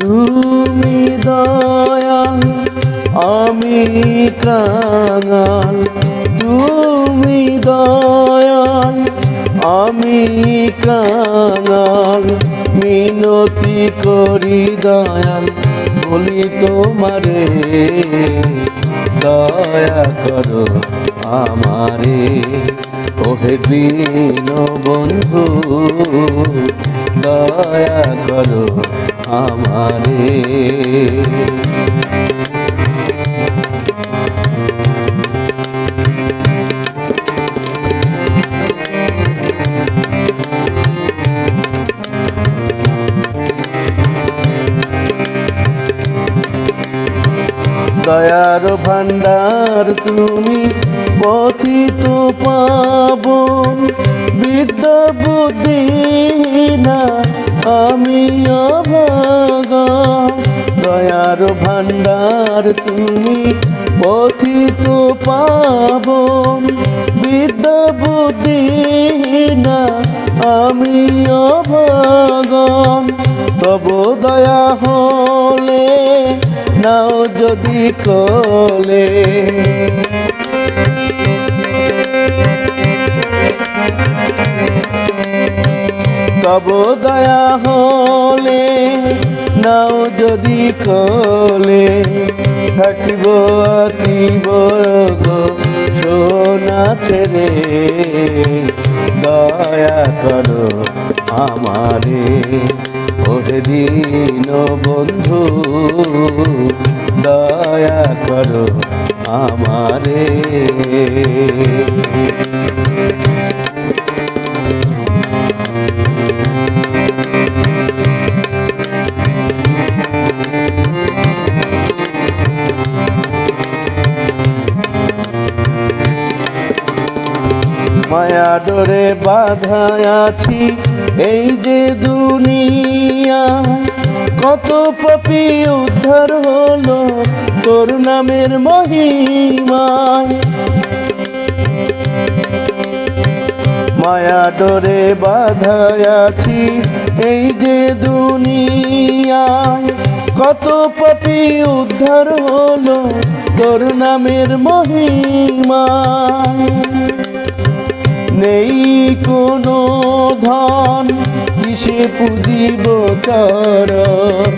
তুমি দয়াল, আমি কাঙাল। তুমি দয়াল, আমি কাঙাল। মিনতি করি দয়াল, বলি তোমারে, দয়া করো আমারে। ওহে দিন বন্ধু দয়া করো আমারে। দয়ার ভান্ডার তুমি পথিত পাবন। বিদ্যা বুদ্ধি না আমি অভাগা দয়ার ভান্ডার তুমি পথিত পাব বিদ্যা বুদ্ধি না আমি অভাগন তব দয়া হলে, নাও যদি কলে। তব দয়া হলে, নাও যদি কলে থাকিব আতিব সোনা ছেড়ে। দয়া করো আমারে, ওহে দিন বন্ধু, দয়া ডোরে বাধায় আছি। এই যে দুনিয়া, কত পাপি উদ্ধার হলো তোর নামের মহিমায়। মায়া ডোরে বাধায় আছি। এই যে দুনিয়ায় কত পাপি উদ্ধার হলো তোর নামের মহিমায়। নেই কোনো ধন কিসে পুজিব চরণ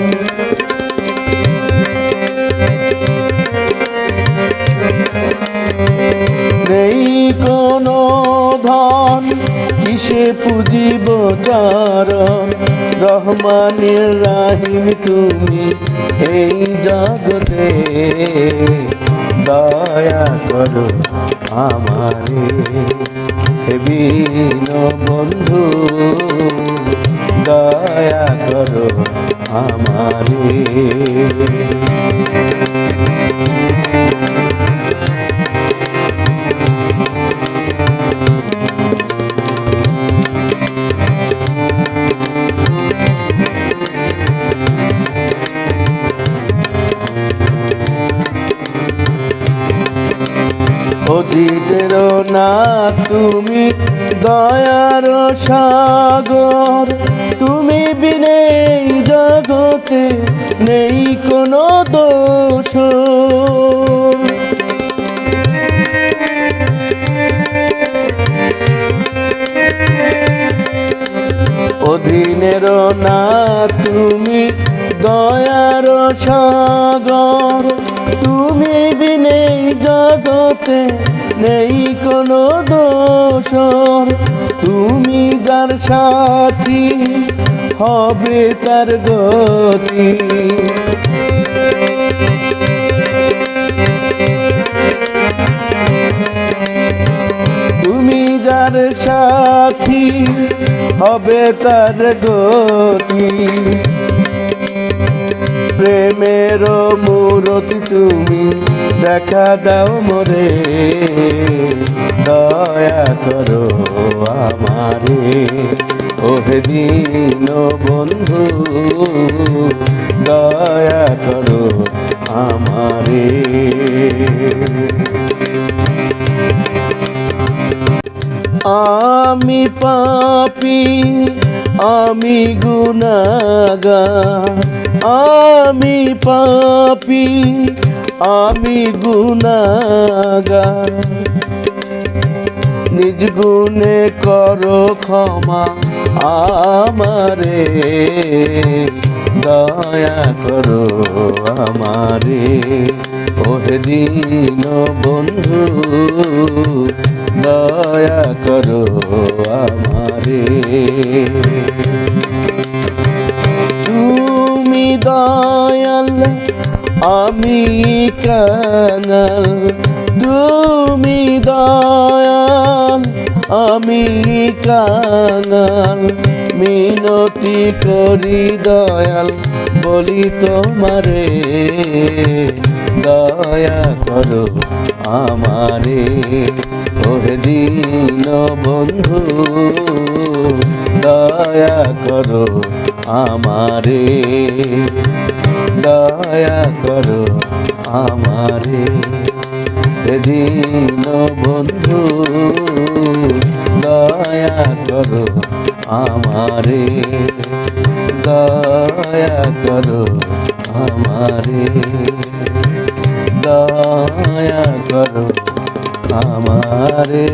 নেই কোনো ধন কিসে পুজিব চরণ রহমানের রাহিম তুমি, এই জগতে দয়া করো আমারে। বিন বন্ধু দয়া করো আমারে। অজিতের না, তুমি দয়ার সাগর। তুমি বিনে জগতে নেই কোনো দোষ। অধীনের না, তুমি দয়ার সাগর। তুমি বিনে জগতে নেই কোনো দোষ তুমি যার সাথী হবে তার গতি। তুমি যার সাথী হবে তার গতি। প্রেমের মূরতি তুমি দেখা দাও মোরে। দয়া করো আমারে। ওহে দিন বন্ধু, দয়া করো আমারে। আমি পাপি, আমি গুনাগা আমি পাপি, আমি গুনাগার। নিজ গুণে করো ক্ষমা আমারে, দয়া করো আমারে। ওহে দিন বন্ধু, দয়া করো আমারে। দয়াল, আমি কাঙাল। তুমি দয়াল, আমি কাঙাল। মিনতি করি দয়াল, বলি তোমারে। দয়া করো আমারে, ওহে দিন বন্ধু। দয়া করো আমারে, দয়া করো আমারে। দিন বন্ধু, দয়া করো আমারে। দয়া করো আমারে। দয়া করো আমারে।